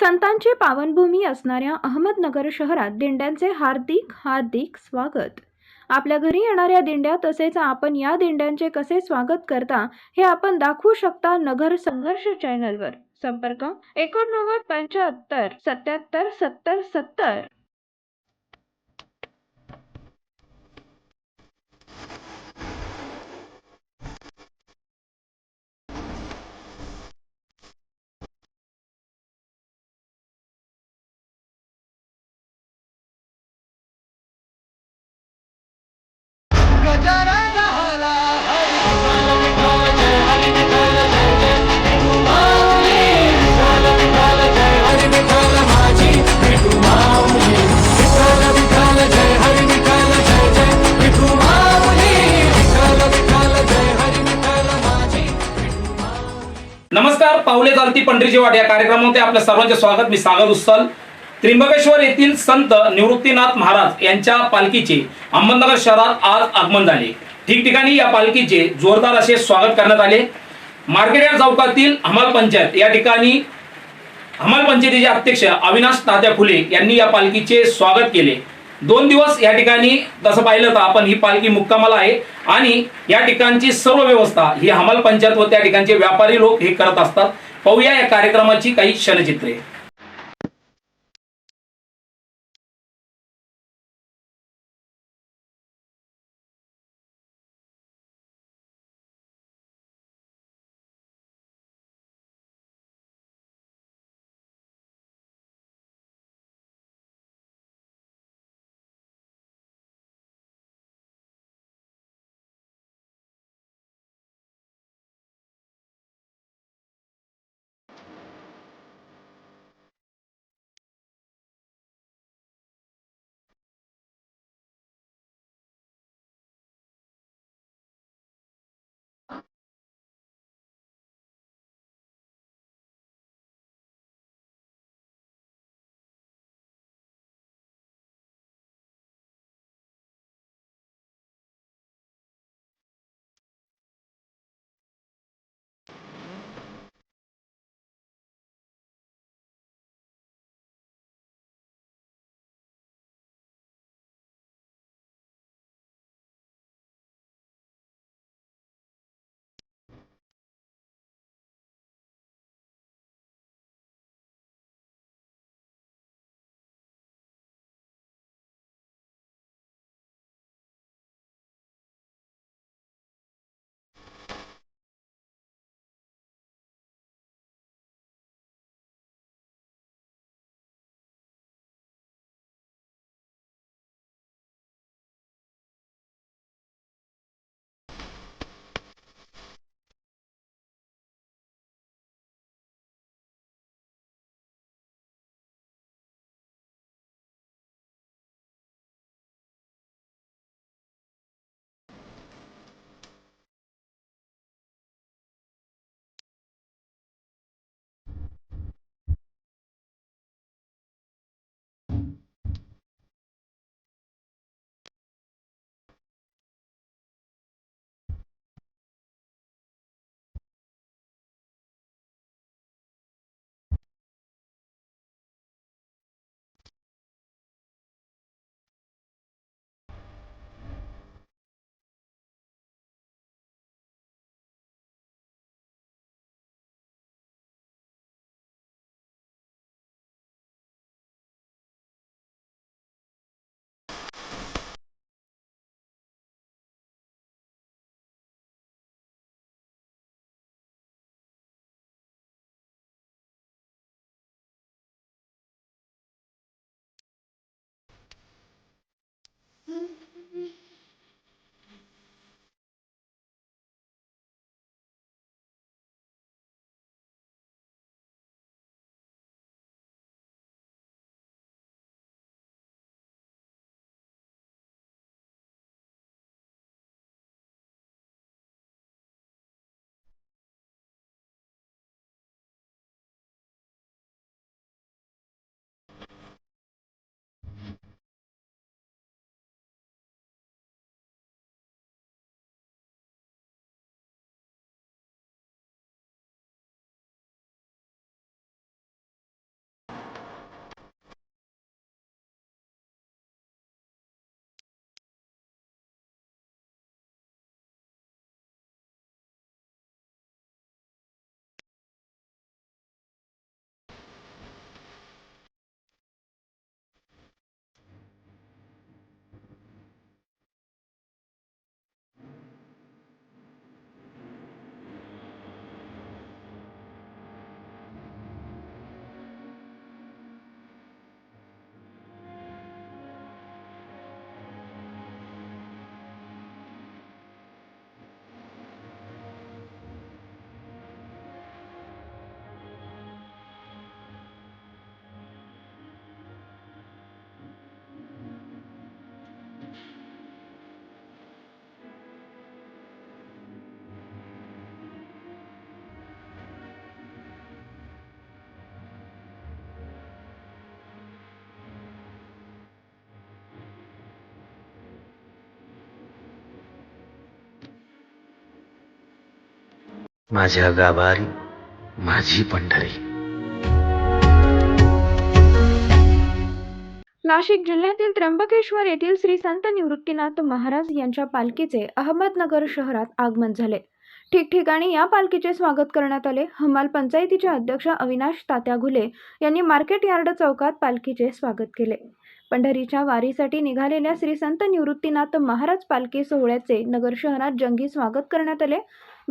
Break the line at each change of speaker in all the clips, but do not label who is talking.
संतांची पावनभूमी असणाऱ्या अहमदनगर शहरात दिंड्यांचे हार्दिक हार्दिक स्वागत. आपल्या घरी येणाऱ्या दिंड्या तसेच आपण या दिंड्यांचे कसे स्वागत करता हे आपण दाखवू शकता नगर संघर्ष चॅनलवर. संपर्क एकोणनव्वद पंच्याहत्तर सत्याहत्तर सत्तर सत्तर.
पावले चालती पंढरीची वाट. या कार्यक्रमामध्ये आपल्या सर्वांचे स्वागत. मी सागर उस्सल त्र्यंबकेश्वर येथील संत निवृत्तीनाथ महाराज यांच्या पालखीचे अहमदनगर शहरात आज आगमन झाले. ठिकठिकाणी या पालखीचे जोरदार असे स्वागत करण्यात आले. मार्केटयार्ड चौकातील हमाल पंचायत या ठिकाणी हमाल पंचायतीचे अध्यक्ष अविनाश तात्या फुले यांनी या पालखीचे स्वागत केले. दोन दिवस या ठिकाणी तसं पाहिलं तर आपण ही पालखी मुक्कामाला आहे. आणि या ठिकाणची सर्व व्यवस्था ही हमाल पंचायत व त्या ठिकाणचे व्यापारी लोक हे करत असतात. पाहूया या कार्यक्रमाची काही क्षणचित्रे.
माझ्या गाभारी माझी पंढरी.
नाशिक जिल्ह्यातील त्र्यंबकेश्वर येथील श्री संत निवृत्तीनाथ महाराज यांच्या पालखीचे अहमदनगर शहरात आगमन झाले. ठिकठिकाणी या पालखीचे स्वागत करण्यात आले. हमाल पंचायतीचे अध्यक्ष अविनाश तात्या घुले यांनी मार्केट यार्ड चौकात पालखीचे स्वागत केले. पंढरीच्या वारीसाठी निघालेल्या श्री संत निवृत्तीनाथ महाराज पालखी सोहळ्याचे नगर शहरात जंगी स्वागत करण्यात आले.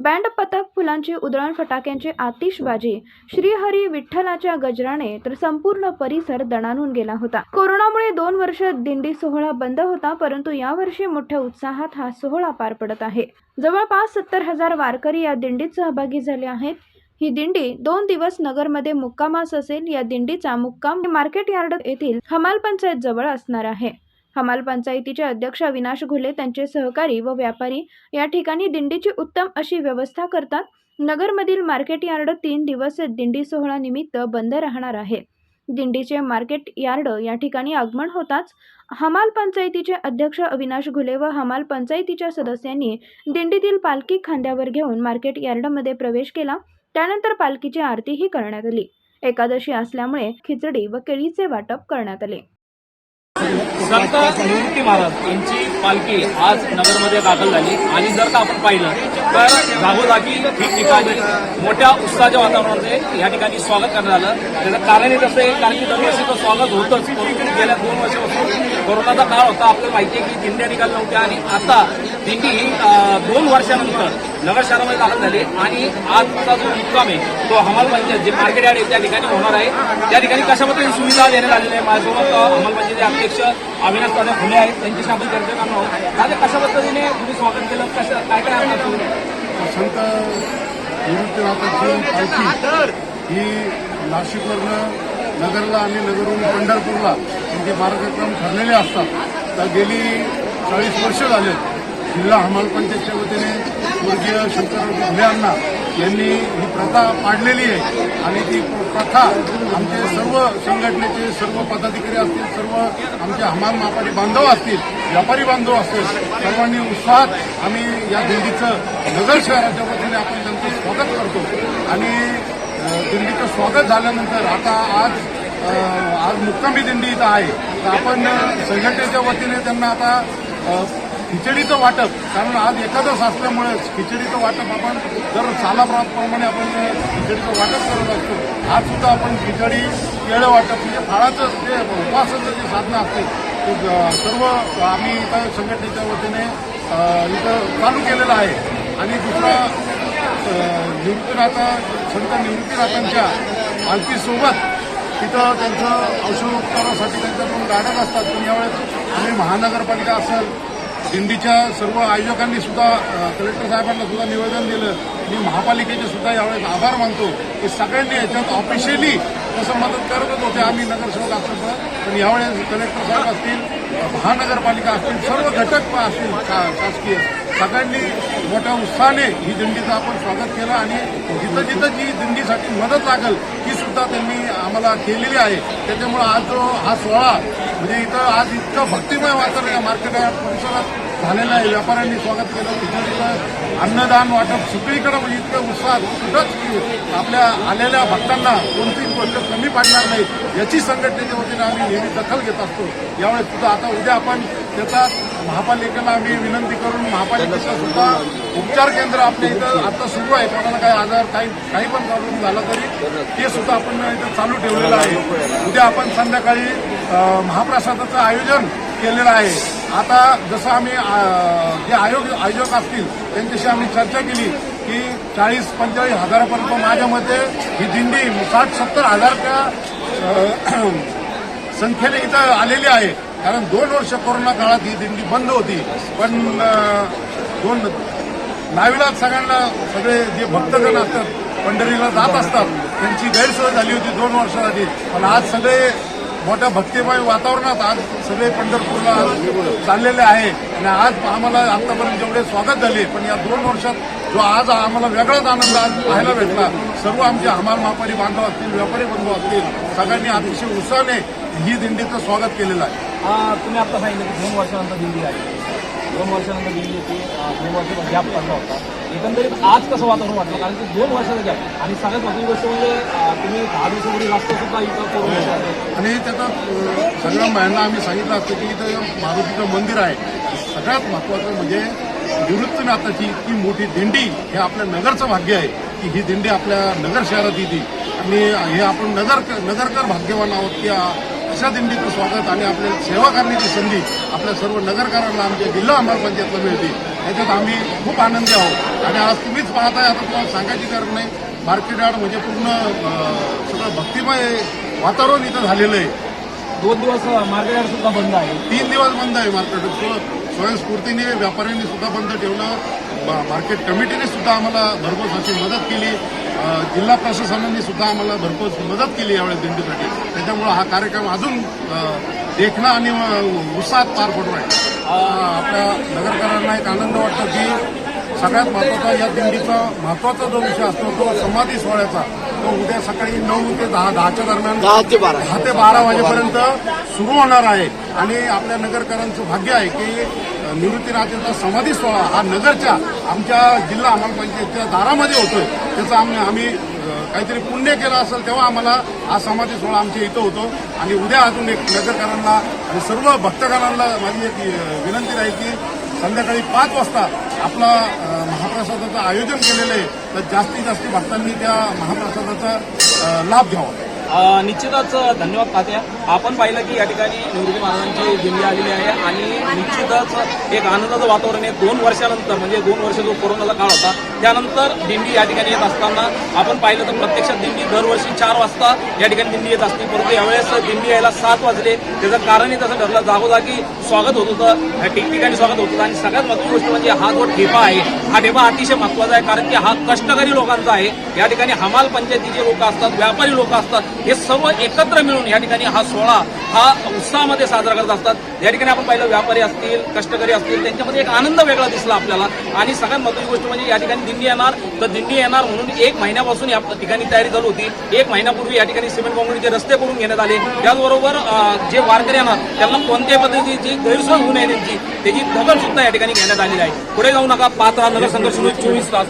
बँड पथक फुलांची उधळण फटाक्यांची आतिषबाजी श्रीहरी विठ्ठलाच्या गजराने तर संपूर्ण परिसर दणानून गेला होता. कोरोनामुळे दोन वर्ष दिंडी सोहळा बंद होता परंतु यावर्षी मोठ्या उत्साहात हा सोहळा पार पडत आहे. जवळपास सत्तर हजार वारकरी या दिंडीत सहभागी झाले आहेत. ही दिंडी दोन दिवस नगरमध्ये मुक्कामास असेल. या दिंडीचा मुक्काम मार्केट यार्ड येथील हमाल पंचायत जवळ असणार आहे. हमाल पंचायतीचे अध्यक्ष अविनाश घुले त्यांचे सहकारी व व्यापारी या ठिकाणी दिंडीची उत्तम अशी व्यवस्था करतात. नगरमधील मार्केट यार्ड तीन दिवस दिंडी सोहळा निमित्त बंद राहणार आहे. दिंडीचे मार्केट यार्ड या ठिकाणी आगमन होताच हमाल पंचायतीचे अध्यक्ष अविनाश घुले व हमाल पंचायतीच्या सदस्यांनी दिंडीतील पालखी खांद्यावर घेऊन मार्केट यार्डमध्ये प्रवेश केला. त्यानंतर पालखीची आरतीही करण्यात आली. एकादशी असल्यामुळे खिचडी व केळीचे वाटप करण्यात आले.
संत निवृत्ती महाराज यांची पालखी आज नगरमध्ये दाखल झाली. आणि जर का आपण पाहिलं तर जागोजागी ठिकठिकाणी मोठ्या उत्साहाच्या वातावरणामध्ये या ठिकाणी स्वागत करण्यात आलं. त्याचं कारण कसं आहे कारण की दरवर्षी तर स्वागत होतंच. परंतु गेल्या दोन वर्षापासून कोरोनाचा काळ होता. आपल्याला माहिती आहे की दिंड्या निघाल्या नव्हत्या. आणि आता दिंडी दोन वर्षानंतर नगर शहरामध्ये दाखल झाली आणि आजचा जो मुक्काम आहे तो हमाल जे मार्केट यार्ड आहे त्या ठिकाणी होणार आहे. त्या ठिकाणी कशा पद्धतीने सुविधा देण्यात आलेल्या आहे? माझ्यासोबत अं, अध्यक्ष अविनाश दादा फुले आहेत त्यांच्याशी आपण चर्चा करणार आहोत. दादा कशा पद्धतीने तुम्ही स्वागत केलं? कसं काय काय आपलं
संत निवृत्तीनाथांची ही नाशिकवरनं नगरला आणि नगरहून पंढरपूरला त्यांचे मार्गक्रम ठरलेले असतात. तर गेली चाळीस वर्ष झाले जिल्हा हमाल पंचायतच्या वतीने स्वर्गीय शंकर घुले अण्णा यांनी ही प्रथा पाडलेली आहे. आणि ती प्रथा आमचे सर्व संघटनेचे सर्व पदाधिकारी असतील सर्व आमचे हमाल मापाडी बांधव असतील व्यापारी बांधव असतील सर्वांनी उत्साहात आम्ही या दिंडीचं नगर शहराच्या वतीने आपण त्यांचं स्वागत करतो. आणि दिंडीचं स्वागत झाल्यानंतर आता आज आज मुक्कामी दिंडी इथं आहे. तर आपण संघटनेच्या वतीने त्यांना आता खिचडीचं वाटप कारण आज एकादश असल्यामुळे खिचडीचं वाटप आपण दर सालाप्रमाणे आपण खिचडीचं वाटप करत असतो. आज सुद्धा आपण खिचडी केळं वाटप म्हणजे फळाचं जे उपवासाचं जे साधनं असते ते सर्व आम्ही इथं संघटनेच्या वतीने इथं चालू केलेलं आहे. आणि दुसरा निवृत्तीनाथा संत निवृत्तीनाथांच्या मालकीसोबत तिथं त्यांचं औषधोपचारासाठी त्यांच्याकडून गाड्या असतात. पण यावेळेस आम्ही महानगरपालिका असेल दिंडीच्या सर्व आयोजकांनी सुद्धा कलेक्टर साहेबांना सुद्धा निवेदन दिलं. मी महापालिकेचे सुद्धा यावेळेस आभार मानतो की सगळ्यांनी याच्यात ऑफिशियली तसं मदत करतच होते. आम्ही नगरसेवक असतो पण यावेळेस कलेक्टर साहेब असतील महानगरपालिका असतील सर्व घटक असतील शासकीय सगळ्यांनी मोठ्या उत्साहाने ही दिंडीचं आपण स्वागत केलं आणि जिथं जिथं जी दिंडीसाठी मदत लागेल ती सुद्धा त्यांनी आम्हाला केलेली आहे. त्याच्यामुळं आज जो हा सोहळा म्हणजे इथं आज इतकं भक्तिमय वातावरण या मार्केट परिसरात झालेलं आहे. व्यापाऱ्यांनी स्वागत केलं. खिचडीचं अन्नदान वाटप सगळीकडे म्हणजे इतकं उत्साह कुठंच की आपल्या आलेल्या भक्तांना कोणतीच गोष्ट कमी पाडणार नाही. याची संघटनेच्या वतीने आम्ही नेहमी दखल घेत असतो. यावेळेस सुद्धा आता उद्या आपण त्याचा महापालिकेला आम्ही विनंती करून महापालिकेचं सुद्धा उपचार केंद्र आपल्या इथं आता सुरू आहे. कोणाला काही आजार काही काही पण प्रॉब्लेम झाला तरी ते सुद्धा आपण इथं चालू ठेवलेलं आहे. उद्या आपण संध्याकाळी महाप्रसादाचं आयोजन केलेलं आहे. आता जसं आम्ही जे आयोग आयोजक असतील त्यांच्याशी आम्ही चर्चा केली की चाळीस पंचेचाळीस हजारापर्यंत माझ्या मते ही दिंडी साठ सत्तर हजारच्या संख्येने इथं आलेली आहे. कारण दोन वर्ष कोरोना काळात ही दिंडी बंद होती. पण दोन नाविला सगळ्यांना सगळे जे भक्तगण असतात पंढरीला जात असतात त्यांची गैरसोय झाली होती दोन वर्षासाठी पण आज सगळे मोठ्या भक्तिमय वातावरणात आज सगळे पंढरपूरला चाललेले आहे. आणि आज आम्हाला आतापर्यंत जेवढे स्वागत झाले पण या दोन वर्षात जो आज आम्हाला वेगळाच आनंद आज पाहायला भेटला. सर्व आमचे हमाल मापारी बांधव असतील व्यापारी बंधू असतील सगळ्यांनी अतिशय उत्साहाने ही दिंडीचं स्वागत केलेलं आहे.
तुम्ही आता सांगितलं की दोन वर्षानंतर दिंडी आहे. दोन वर्षानंतर दिल्ली येते अं, दोन वर्षाचा गॅप पडला होता. एकंदरीत आज कसं वातावरण वाटलं? कारण की दोन वर्षाचा गॅप आणि सगळ्यात महत्त्वाची गोष्ट म्हणजे तुम्ही दहा दिवसापूर्वी राष्ट्र सुद्धा इथं करून होते.
आणि त्याचं सगळ्या महिलांना आम्ही सांगितलं असतं की इथं मारुतीचं मंदिर आहे. सगळ्यात महत्त्वाचं म्हणजे निवृत्तीनाथाची इतकी मोठी दिंडी हे आपल्या नगरचं भाग्य आहे की ही दिंडी आपल्या नगर शहरात येते. आणि हे आपण नगर नगरकर भाग्यवान आहोत की दिंडीचं स्वागत आणि आपल्या सेवा करण्याची संधी आपल्या सर्व नगरकरांना आमच्या जिल्हा अंमलपंचायतला मिळते. याच्यात आम्ही खूप आनंदी आहोत. आणि आज तुम्हीच पाहताय आता तुम्हाला सांगायची गरज नाही. मार्केट यार्ड म्हणजे पूर्ण सगळं भक्तिमय वातावरण इथं झालेलं आहे.
दोन दिवस मार्केट यार्ड सुद्धा बंद आहे.
तीन दिवस बंद आहे मार्केट. स्व- स्वयंस्फूर्तीने व्यापाऱ्यांनी सुद्धा बंद ठेवलं. मार्केट कमिटीने सुद्धा आम्हाला भरघोस अशी मदत केली. जिल्हा प्रशासनाने सुद्धा आम्हाला भरघोस मदत केली यावेळेस दिंडीसाठी. त्याच्यामुळं हा कार्यक्रम अजून देखणं आणि उत्साहात पार पडू आहे. आपल्या नगरकरांना एक आनंद वाटतो की सगळ्यात महत्त्वाचा या दिंडीचा महत्त्वाचा जो विषय असतो तो समाधी सोहळ्याचा. तो उद्या सकाळी नऊ ते दहा दहाच्या दरम्यान दहा ते बारा वाजेपर्यंत सुरू होणार आहे. आणि आपल्या नगरकरांचं भाग्य आहे की निवृत्तीनाथांचा समाधी सोहळा हा नगरच्या आमच्या जिल्हा अंमलपंचायतच्या दारामध्ये होतोय. त्याचं आम्ही आम्ही काहीतरी पुण्य केलं असेल तेव्हा आम्हाला हा समाधी सोहळा आमच्या इथं होतो. आणि उद्या अजून एक नगरकरांना आणि सर्व भक्तगणांना माझी एक विनंती राहील की संध्याकाळी पाच वाजता आपला महाप्रसादाचं आयोजन केलेलं आहे तर जास्तीत जास्त भक्तांनी त्या महाप्रसादाचा लाभ घ्यावा.
निश्चितच धन्यवाद तात्या. आपण पाहिलं की या ठिकाणी निवृत्ती महाराजांची दिंडी आलेली आहे आणि निश्चितच एक आनंदाचं वातावरण आहे. दोन वर्षानंतर म्हणजे दोन वर्ष जो कोरोनाचा काळ होता त्यानंतर दिंडी या ठिकाणी येत असताना आपण पाहिलं तर प्रत्यक्षात दिंडी दरवर्षी चार वाजता या ठिकाणी दिंडी येत असते. परंतु यावेळेस दिंडी यायला सात वाजले. त्याचं कारणही तसं ठरलं. जागोजागी स्वागत होत होतं. ठिकठिकाणी स्वागत होत होतं. आणि सगळ्यात महत्त्वाची गोष्ट म्हणजे हा जो ठेपा आहे हा ठेपा अतिशय महत्त्वाचा आहे. कारण की हा कष्टकरी लोकांचा आहे. या ठिकाणी हमाल पंचायतीचे लोक असतात व्यापारी लोक असतात. हे सर्व एकत्र मिळून या ठिकाणी हा सोहळा हा उत्साहामध्ये साजरा करत असतात. या ठिकाणी आपण पाहिलं व्यापारी असतील कष्टकरी असतील त्यांच्यामध्ये एक आनंद वेगळा दिसला आपल्याला. आणि सगळ्यात महत्त्वाची गोष्ट म्हणजे या ठिकाणी दिंडी येणार. तर दिंडी येणार म्हणून एक महिन्यापासून या ठिकाणी तयारी चालू होती. एक महिन्यापूर्वी या ठिकाणी सिमेंट काँक्रीटचे रस्ते करून घेण्यात आले. त्याचबरोबर जे वारकरी येणार त्यांना कोणत्याही पद्धतीची गैरसोय होऊ नये त्यांची त्याची दखल सुद्धा या ठिकाणी घेण्यात आलेली आहे. पुढे जाऊ नका. पाच नगर संघर्ष चोवीस तास.